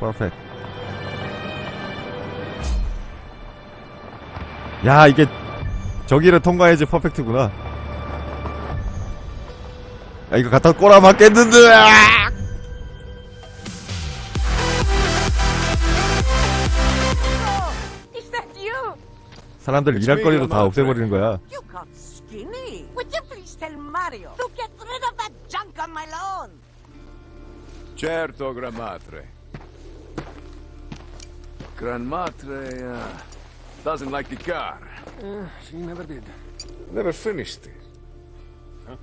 퍼펙트. 야, 이게 저기를 통과해야지 퍼펙트구나. 야, 이거 갖다 꼬라 맞겠는데! 아! 사람들 일할 거리도 다 없애버리는 거야. On my lawn? Certo, Gran Matre. Gran Matre uh, doesn't like the car. She never did. Never finished it.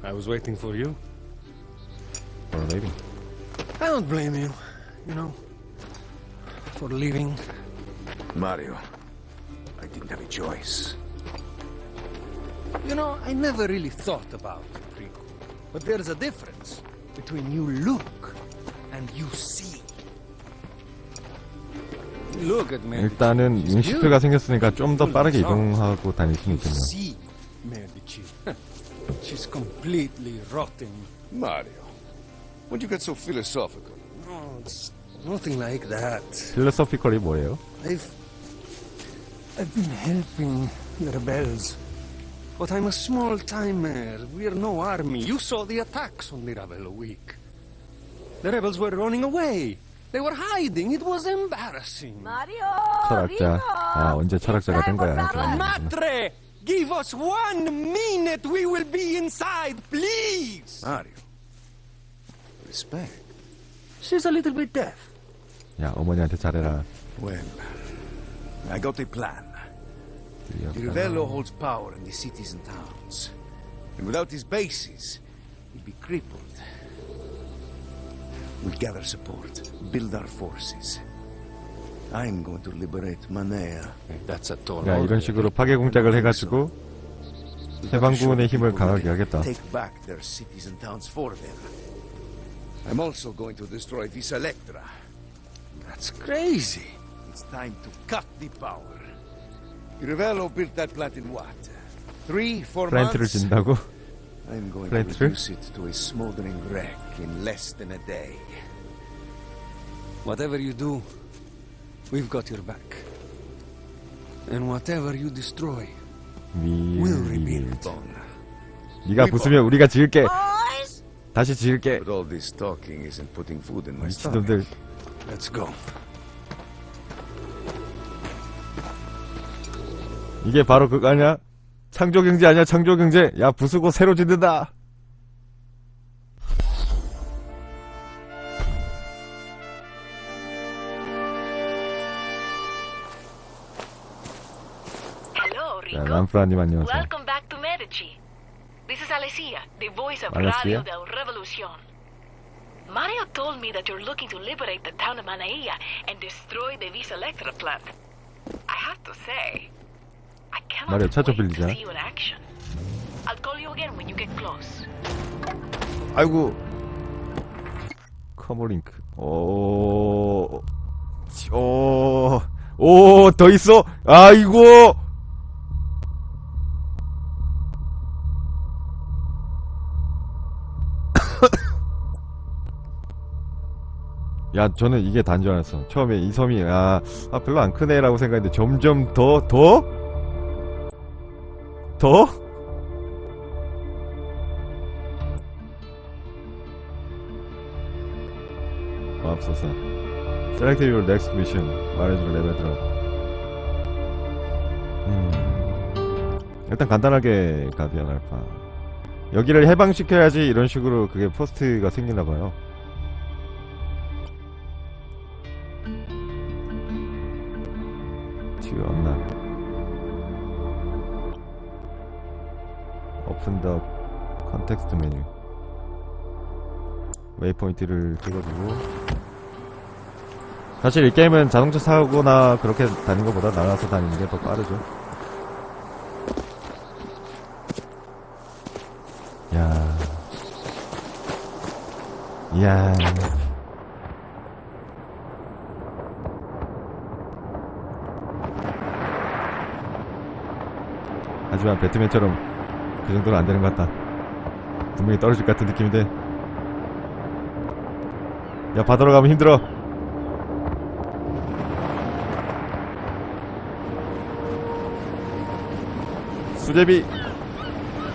I was waiting for you. 어, maybe. I don't blame you, you know, for leaving. Mario, I didn't have a choice. You know, I never really thought about it, Rico. But there's a difference between you look and you see. Look at me. 일단은 인시트가 생겼으니까 좀 더 빠르게 이동하고 다닐 수는 있겠네요. See, Medici. She's completely rotten. Mario, why'd you get so philosophical? No, it's nothing like that. 필로소피컬이 뭐예요? I've I've been helping the rebels. But I'm a small timer. We're no army. You saw the attacks on Mirabello week. The rebels were running away. They were hiding. It was embarrassing. Mario. 철학자. 아, 언제 철학자가 된 거야. 그런 거구나. Matre! Give us one minute. We will be inside, please. Mario, respect. She's a little bit deaf. 야, 어머니한테 잘해라. Well, I got a plan. The Rivello holds power in the cities and towns. And without his bases, he'd be crippled. We'll gather support, build our forces. I'm going to liberate Manea. That's a tall 야, 이런 식으로 파괴 공작을 해가지고 해방군의 힘을 강하게 하겠다. Take back their cities and towns for them. I'm also going to destroy Visa Electra. That's crazy. It's time to cut the power. Rivello built that plant in what? Three, four 플랜트를 months? 진다고? I'm going Plant to reduce it to a smoldering wreck in less than a day. Whatever you do, we've got your back. And whatever you destroy, we'll rebuild. Bon. 네가 부수면 우리가 지을게. Boys. 다시 지을게. But all this talking isn't putting food in my stomach. 미친놈들. Let's go. 이게 바로 그거 아니야? 창조경제 아니야? 창조경제. 야, 부수고 새로 짓는다. 자. 람프라님 안녕하세요. Welcome back to Medici. This is Alessia, the voice of Alessia? Radio del Revolucion. Mario told me that you're looking to liberate the town of Manaia and destroy the Vis Electra plant. I have to say, 좀 wait 빌리자. 아이고. 커머링크. 오. 오. 오, 더 있어? 아이고. 야, 저는 이게 단 줄 알았어. 처음에 이 섬이, 아, 아, 별로 안 크네라고 생각했는데, 점점 더, 더? 더? 맙소사. Select your next mission. 말해줄 레벨 드랍. 음. 일단 간단하게 가디언 알파. 여기를 해방시켜야지 이런 식으로 그게 포스트가 생기나봐요. 더 컨텍스트 메뉴. 웨이포인트를 찍어주고. 사실 이 게임은 자동차 사고나 그렇게 다니는 것보다 날아서 다니는 게 더 빠르죠. 야. 이야. 하지만 배트맨처럼 그 정도는 안 되는 것 같다. 분명히 떨어질 것 같은 느낌인데. 야 바다로 가면 힘들어. 수제비.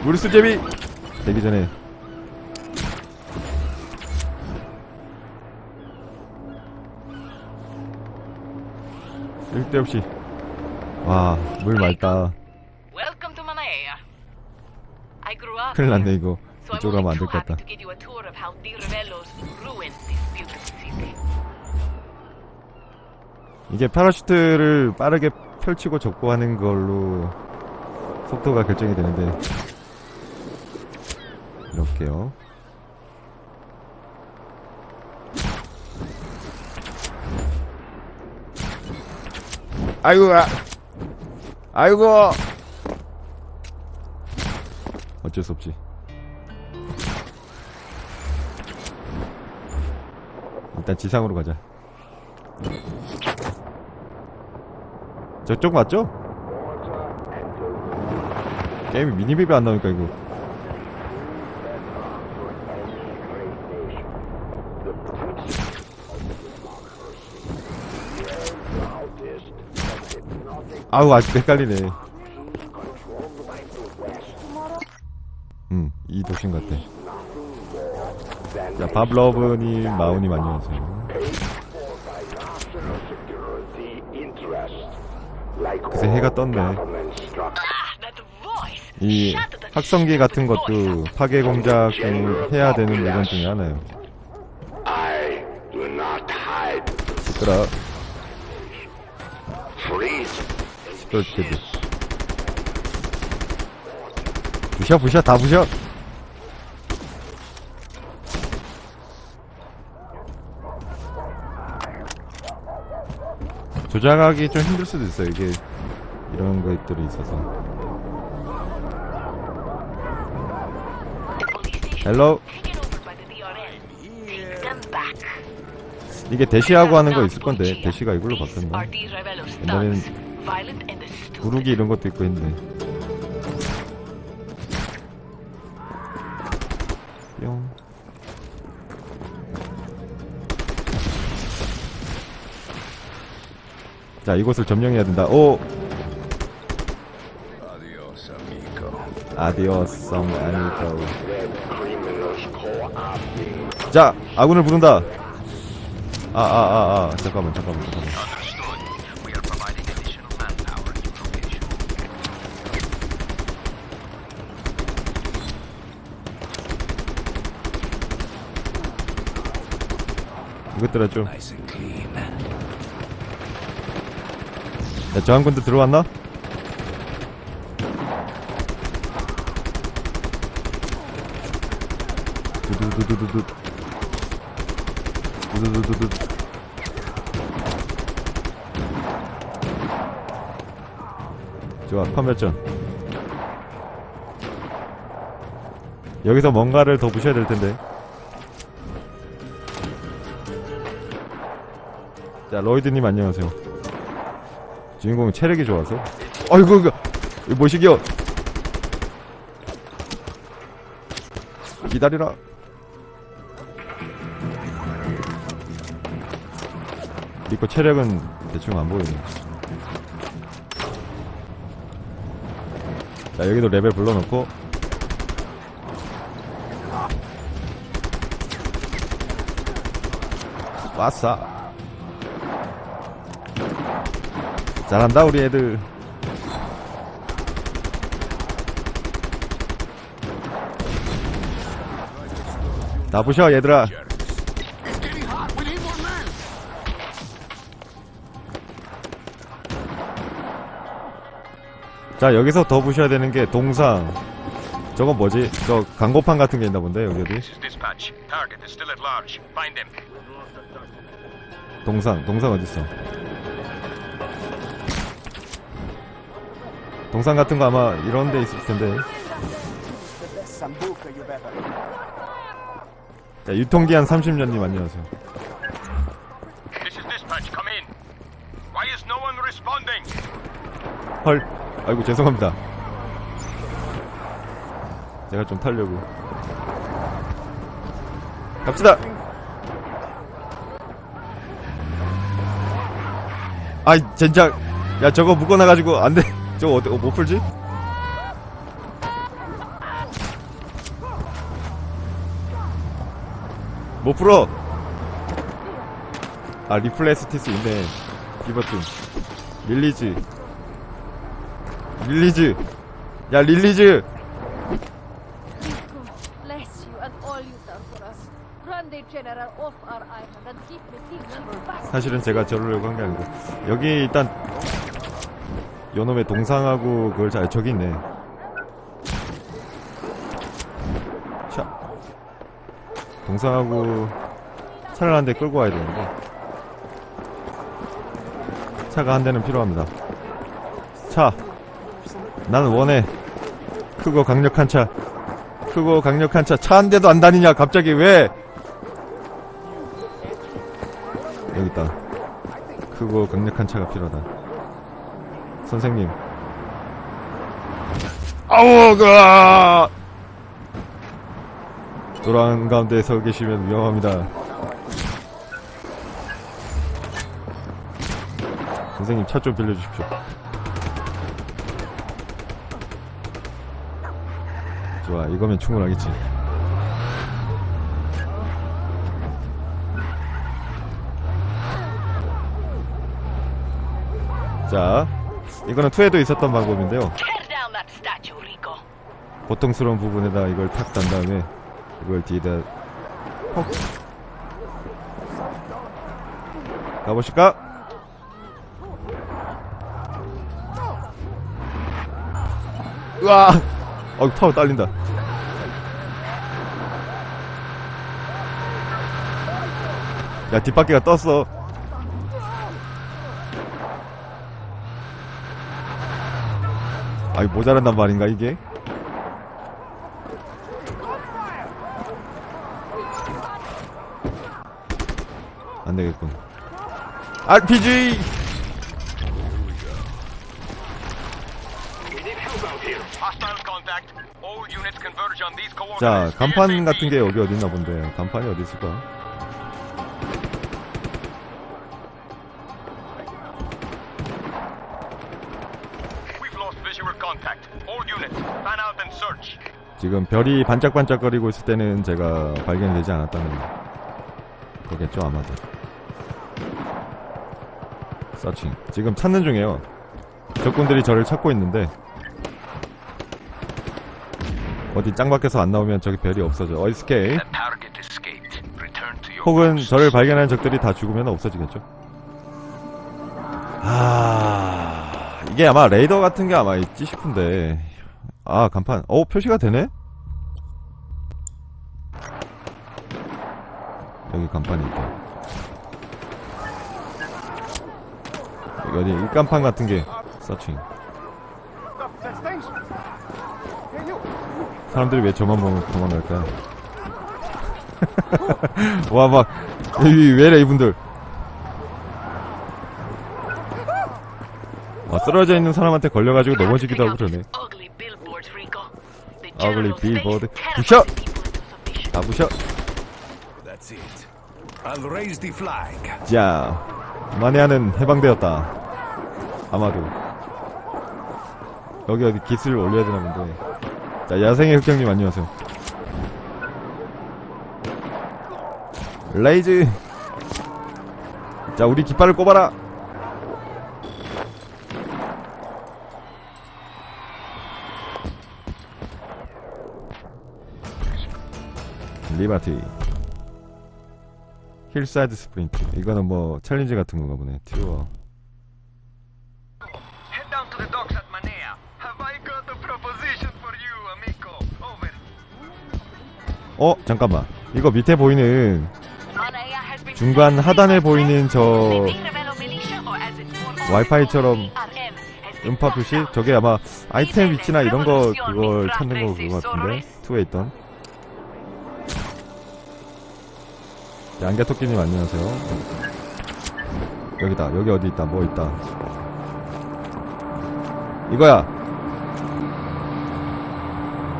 우리 수제비. 되기 전에. 쓸데없이. 와 물 맑다 Welcome to Manea. I grew up 큰일 났네 이거 이쪽으로 하면 안 될 것 같다. 이게 파라슈트를 빠르게 펼치고 접고 하는 걸로 속도가 결정이 되는데 이렇게요 아이고 아. 아이고 어쩔 수 없지. 일단 지상으로 가자. 저쪽 맞죠? 게임이 미니맵이 안 나오니까 이거. 아우 아직도 헷갈리네 음이 도신 같아 자 밥러브님 마우님 안녕하세요 그새 해가 떴네! 이 shit 같은 것도 파괴 공작 중 해야 되는 물건 중에 하나예요. 그라 죽겠네. 부셔 부셔 다 부셔. 조작하기 좀 힘들 수도 있어요. 이게 이런 것들이 있어서. 헬로. 이게 대시하고 하는 거 있을 건데. 대시가 이걸로 바뀌었나? 옛날에는. 구르기 이런 것도 있고 했는데. 자, 이곳을 점령해야 된다. 오! 아디오스 성 아니고. 자, 아군을 부른다. 아, 아, 아, 아. 잠깐만, 잠깐만, 잠깐만. 이것들아 좀. 야, 저항군들 들어왔나? 두두두두두두. 두두두두두. 좋아, 컴멸전. 여기서 뭔가를 더 부셔야 될 텐데. 자, 로이드님 안녕하세요. 주인공은 체력이 좋아서. 아이고, 이거, 뭐시기요? 기다리라. 니거 체력은 대충 안 보이네. 자, 여기도 레벨 불러놓고. 왔어. 잘한다 우리 애들 나 부셔 얘들아 자 여기서 더 부셔야 되는 게 동상 저건 뭐지 저 광고판 같은 게 있나 본데 여기 어디 This is dispatch. Target is still at large. Find them. 동상 동상 어딨어 동상 같은 거 아마 이런 데 있을 텐데 자 유통기한 30년님 안녕하세요 This is dispatch. Come in. Why is no one responding? 헐 아이고 죄송합니다 제가 좀 타려고 갑시다. 아이 젠장. 야 저거 묶어놔가지고 안 돼. 저거 어떻게 못 풀지? 못 풀어. 아 리플레스티스 있네. 비버튼. 릴리즈. 릴리즈. 야 릴리즈. 사실은 제가 저러려고 한 게 아니고 여기 일단 요놈의 동상하고 그걸 잘 저기 있네. 자 동상하고 차를 한 대 끌고 와야 되는데. 차가 한 대는 필요합니다. 차. 나는 원해. 크고 강력한 차. 크고 강력한 차. 차 한 대도 안 다니냐? 갑자기 왜? 여기 있다. 크고 강력한 차가 필요하다. 선생님. 아우, 가! 노란 가운데 서 계시면 위험합니다. 선생님, 차 좀 빌려주십시오. 좋아, 이거면 충분하겠지. 자, 이거는 2에도 있었던 방법인데요. 고통스러운 부분에다 이걸 탁 단 다음에 이걸 뒤에다 퍽 가보실까? 으아! 어, 파워 딸린다. 야, 뒷바퀴가 떴어. 아이, 모자란단 말인가, 이게? 안 되겠군. RPG! 자. 간판 같은. 게 여기 어디 있나 본데. 간판이 어디 있을까? 지금 별이 반짝반짝거리고 있을 때는 제가 발견되지 않았다는 거겠죠, 아마도. 서칭. 지금 찾는 중이에요. 적군들이 저를 찾고 있는데, 어디 짱 밖에서 안 나오면 저기 별이 없어져. 어이스케이. 혹은 저를 발견한 적들이 다 죽으면 없어지겠죠. 아, 이게 아마 레이더 같은 게 아마 있지 싶은데. 아, 간판. 어, 표시가 되네? 여기 간판이 있다. 여기 어디 일간판 같은 게 서칭. 사람들이 왜 저만 보면 도망갈까? 와, 막, 이, 왜래, 이분들. 아, 쓰러져 있는 사람한테 걸려가지고 넘어지기도 하고 그러네. Ugly billboard. 부셔! 다 부셔. That's it. I'll raise the flag. 자, 마네아는 해방되었다. 아마도. 여기 어디 기스를 올려야 되나 본데. 자, 야생의 흑장님 안녕하세요. 레이즈. 자, 우리 깃발을 꼽아라. 리바티. 힐사이드 스프린트. 이거는 뭐 챌린지 같은 건가 보네. 튜어. 어, 잠깐만. 이거 밑에 보이는 중간 하단에 보이는 저 와이파이처럼 ERM, 음파 표시? 저게 아마 아이템 위치나 이런 거 그걸 찾는 거 그거 같은데. 2에 있던. 네, 안개토끼님 안녕하세요. 여기다. 여기 어디 있다. 뭐 있다. 이거야.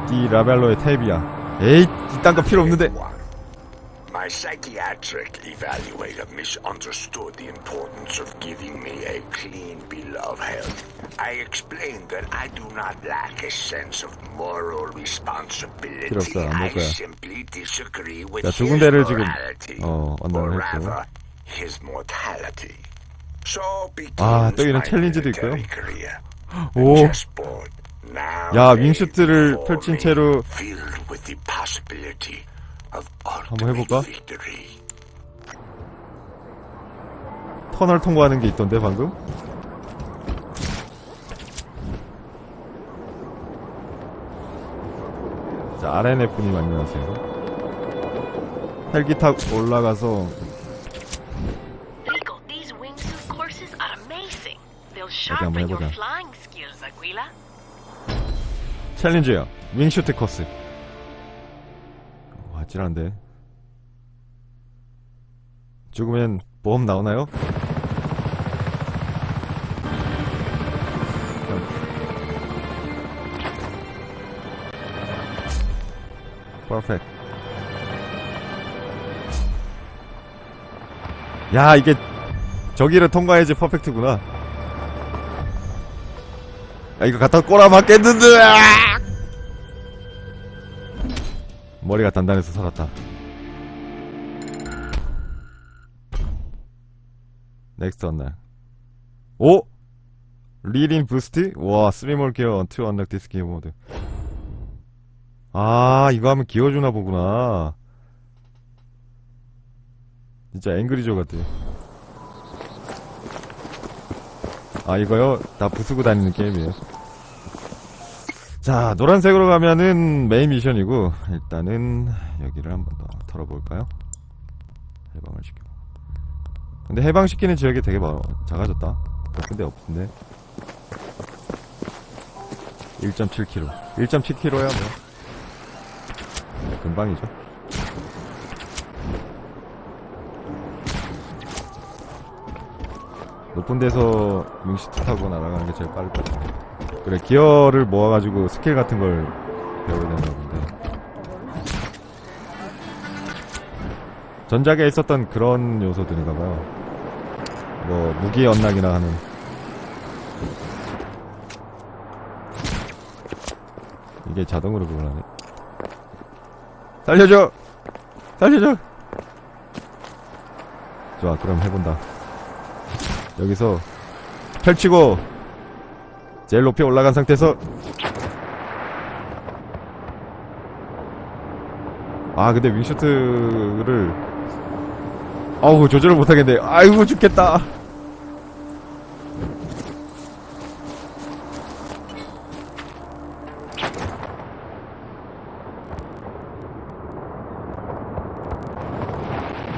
디 라벨로의 탭이야. 에이 이딴 거 필요 없는데 My psychiatric evaluator misunderstood the importance of giving me a clean bill of health. I explained that I do not lack a sense of moral responsibility. 필요 없어, 안 I 볼 거야. simply disagree with 자, 두 his 군데를 지금, morality, 어, or 언급을 했고. rather, his mortality. So 아, begins 또 이런 my 챌린지도 있고요. military career. 오 chessboard now 야, laid 윙슈트를 before 펼친 me, 채로 한번 해볼까? 터널 통과하는 게 있던데 방금 자 RNF님 안녕하세요 헬기 타고 올라가서. They'll 한번 해보자. 챌린저야 윙슈트 코스 와 찔한데. 죽으면 보험 나오나요? 퍼펙트 야 이게 저기를 통과해야지 퍼펙트구나. 야 이거 갖다 꼬라 맞겠는데 머리가 단단해서 살았다 넥스트 언날 오! 리린 부스트? 와 스리몰 기어 투 언락 디스 기어 모드 아 이거 하면 기어주나 보구나 진짜 앵그리조 같아 아 이거요? 다 부수고 다니는 게임이에요 자 노란색으로 가면은 메인 미션이고 일단은 여기를 한번 더 털어볼까요? 해방을 시키고. 근데 해방시키는 지역이 되게 많아 작아졌다. 근데 없는데. 1.7km 1.7km야 뭐. 금방이죠. 높은 데서 윙시트 타고 날아가는 게 제일 빠를 것 같아 그래 기어를 모아가지고 스킬 같은 걸 배워야 되나 본데. 전작에 있었던 그런 요소들인가 봐요. 뭐 무기 언락이나 하는. 이게 자동으로 그걸 하네. 살려줘! 살려줘! 좋아 그럼 해본다. 여기서 펼치고 제일 높이 올라간 상태에서 아 근데 윙슈트를 아우 조절을 못하겠네. 아이고 죽겠다.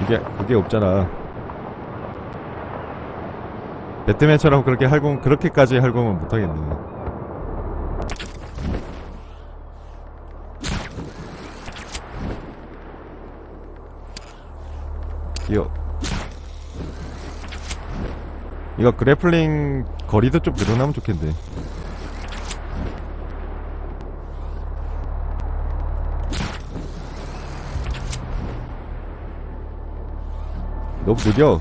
이게 그게 없잖아 배트맨처럼 그렇게 할공 그렇게까지 할공은 못하겠네. 이거. 이거 그래플링 거리도 좀 늘어나면 좋겠네 너무 느려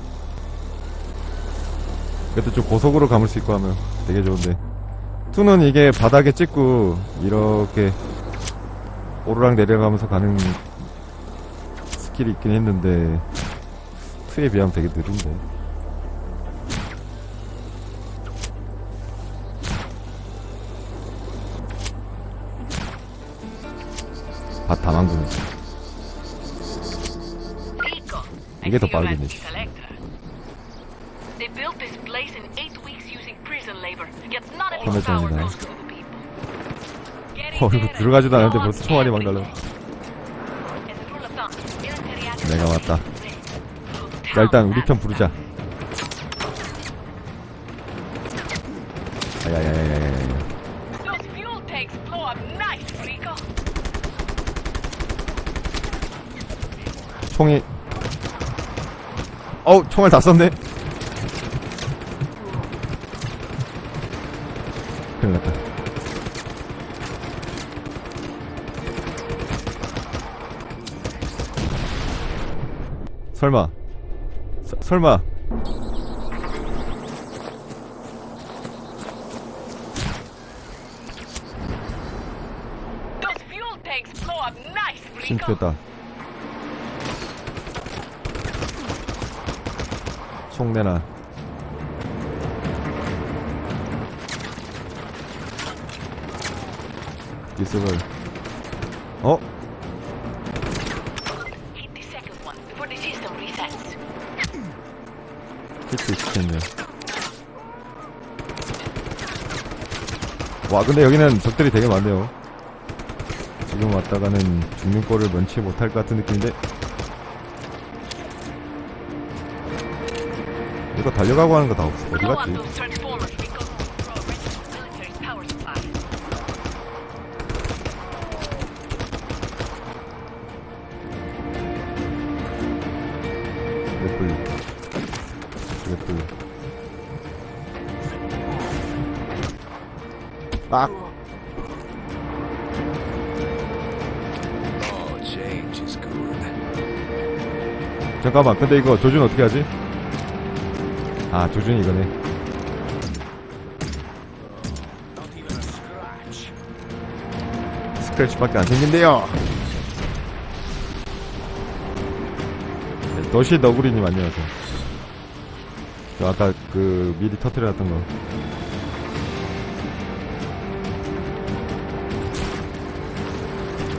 그래도 좀 고속으로 감을 수 있고 하면 되게 좋은데. 투는 이게 바닥에 찍고 이렇게 오르락 내려가면서 가는 스킬이 있긴 했는데 투에 비하면 되게 느린데. 밭 I 이게 더 빠르겠네. Getting 어 이거 들어가지도 않았는데 벌써 총알이 막 날라 내가 왔다 자 일단 우리 편 부르자 Rico. 총이 어우 총알 다 썼네 큰일났다. 설마 서, 설마. 심표다. 총내나 디스벌 어? Resets. 히트 시켰네 와 근데 여기는 적들이 되게 많네요 지금 왔다가는 죽는 꼴을 면치 못할 것 같은 느낌인데 이거 달려가고 하는 거 다 어디 갔지? 잠깐만 근데 이거 조준 어떻게 하지? 아 조준 이거네. 스크래치밖에 안 생긴대요 네, 너시 너구리님 안녕하세요 저 아까 그 미리 터트려놨던 거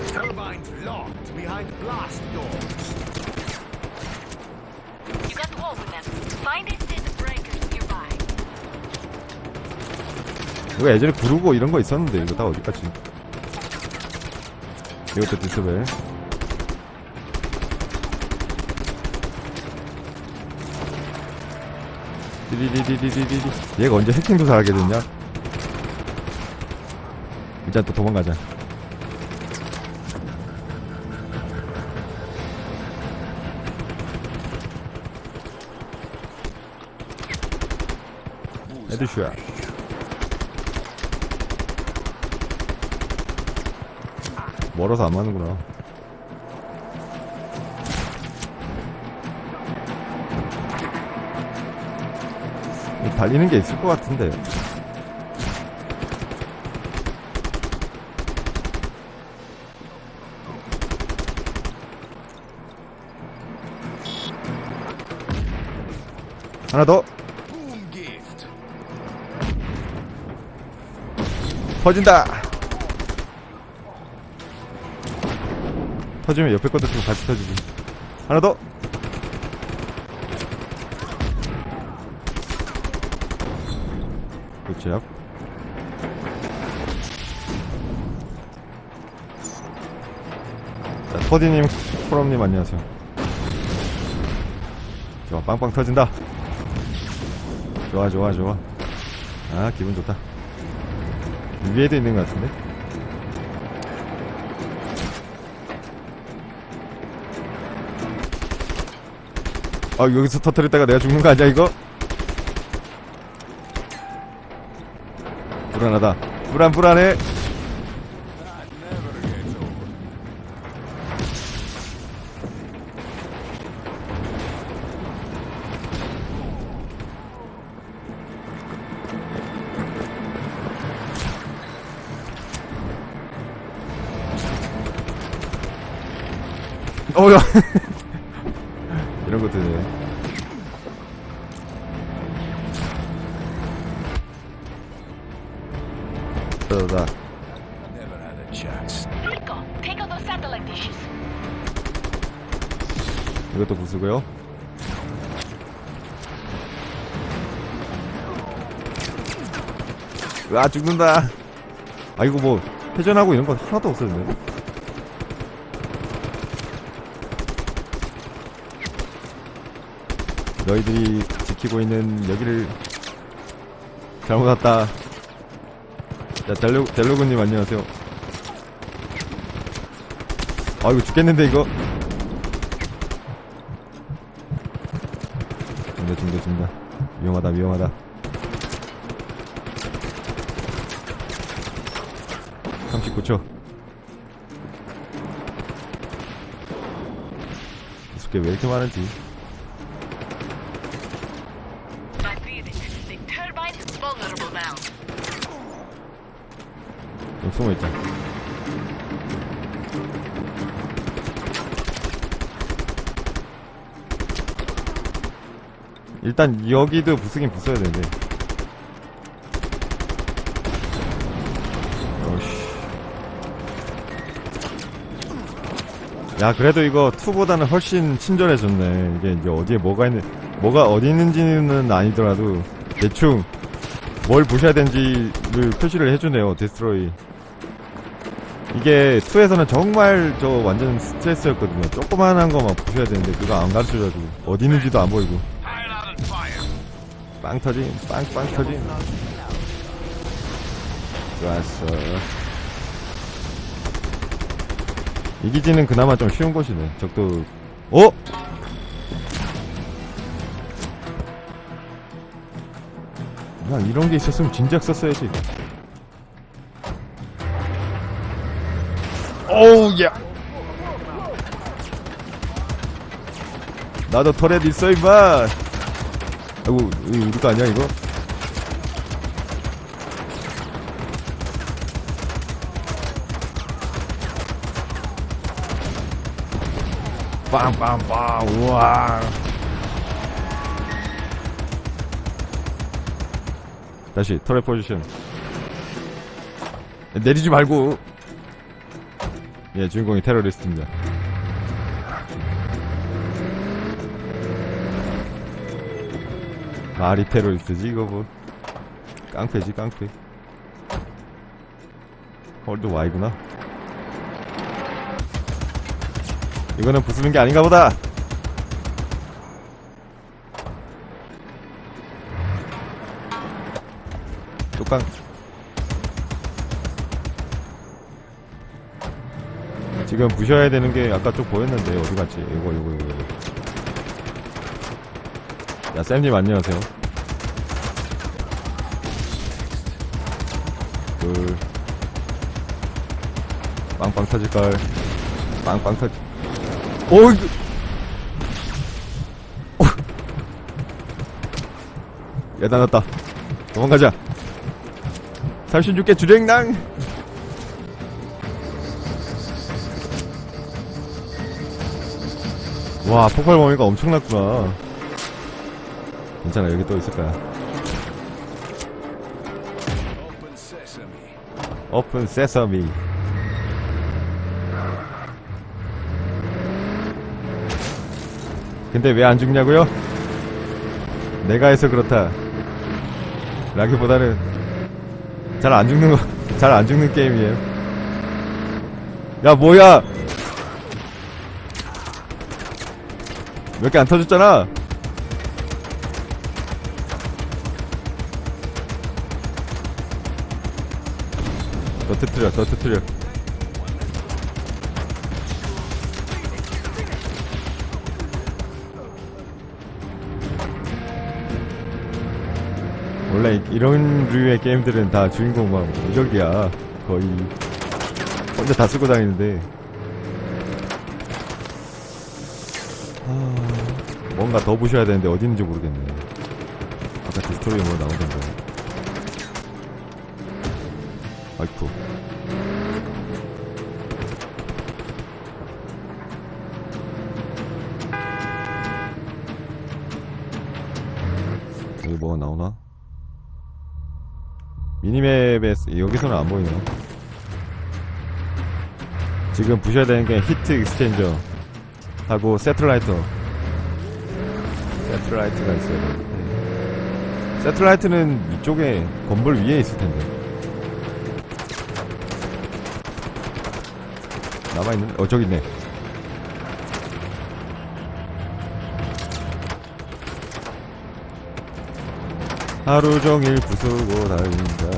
Turbines locked behind blast 이거 예전에 부르고 이런 거 있었는데 이거 다 어디 갔지? 이것도 디스벨 디디디디디디디 얘가 언제 해킹 조사 하게 됐냐? 일단 또 도망가자 헤드샷 멀어서 안 맞는구나. 달리는 게 있을 것 같은데. 하나 더 gift. 터진다. 터지면 옆에 것도 좀 같이 터지지. 하나 더. 그렇죠. 자, 터디님, 코럼님 안녕하세요. 좋아, 빵빵 터진다. 좋아, 좋아, 좋아. 아, 기분 좋다. 위에도 있는 것 같은데? 아 여기서 터뜨렸다가 내가 죽는 거 아니야 이거? 불안하다. 불안 불안해. 어야 아 죽는다. 아 이거 뭐 회전하고 이런 건 하나도 없었는데 너희들이 지키고 있는 여기를 잘못 왔다. 자 델로, 델로그님 안녕하세요. 아 이거 죽겠는데 이거? 죽는다 죽는다 죽는다. 위험하다 위험하다 199초 기숙게 왜 이렇게 많은지. 여기 숨어있다. 일단 여기도 부수긴 부숴야 되는데. 야 그래도 이거 2보다는 훨씬 친절해졌네. 이게 이제 어디에 뭐가 있는 뭐가 어디 있는지는 아니더라도 대충 뭘 부셔야 되는지를 표시를 해주네요 데스트로이. 이게 2에서는 정말 저 완전 스트레스였거든요. 조그만한 거만 부셔야 되는데 그거 안 가르쳐줘가지고 어디 있는지도 안 보이고. 빵 터짐 빵빵 터짐. 좋았어 이 기지는 그나마 좀 쉬운 곳이네. 적도. 어? 그냥 이런 게 있었으면 진작 썼어야지. 오우 야. 나도 터렛 있어 임마. 아이고 이거 우리 거 아니야 이거? 빵빵빵 우와. 다시 터렛 포지션 내리지 말고. 예 주인공이 테러리스트입니다. 말이 테러리스트지 이거 뭐. 깡패지 깡패. 홀드 Y구나 이거는 부수는 게 아닌가 보다. 뚜깡 지금 부셔야 되는 게 아까 좀 보였는데 어디 갔지? 이거 이거 이거. 야 쌤님 안녕하세요. 둘. 빵빵 터질걸. 빵빵 터지 오이 어. 야단났다 도망가자. 36개 주랭낭. 와 폭발 범위가 엄청났구나. 괜찮아 여기 또 있을 거야. 오픈 세서미 근데 왜 안 죽냐고요? 내가 해서 그렇다. 라기보다는 잘 안 죽는 거 잘 안 죽는 게임이에요. 야 뭐야! 몇 개 안 터졌잖아! 더 터트려 더 터트려 원래 이- 이런 류의 게임들은 다 주인공 막 무적이야. 거의. 혼자 다 쓰고 다니는데. 아, 뭔가 더 부셔야 되는데 어디 있는지 모르겠네. 아까 디스토리에 뭐 나오던데. 아이쿠. 여기 뭐가 나오나? 미니맵에 쓰- 여기서는 안 보이네요 지금 부셔야 되는 게 히트 익스체인저 하고 세틀라이터. 세틀라이트가 있어야 되는데 세틀라이트는 이쪽에 건물 위에 있을 텐데. 남아 있는 어 저기 있네 하루 종일 부수고 다닌다.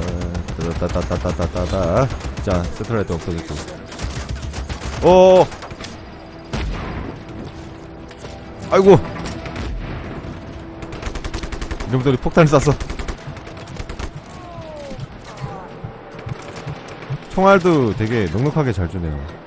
따따따따따따따 자 세틀라이트 없어졌고. 오! 아이고! 이놈들이 폭탄을 쐈어. 총알도 되게 넉넉하게 잘 주네요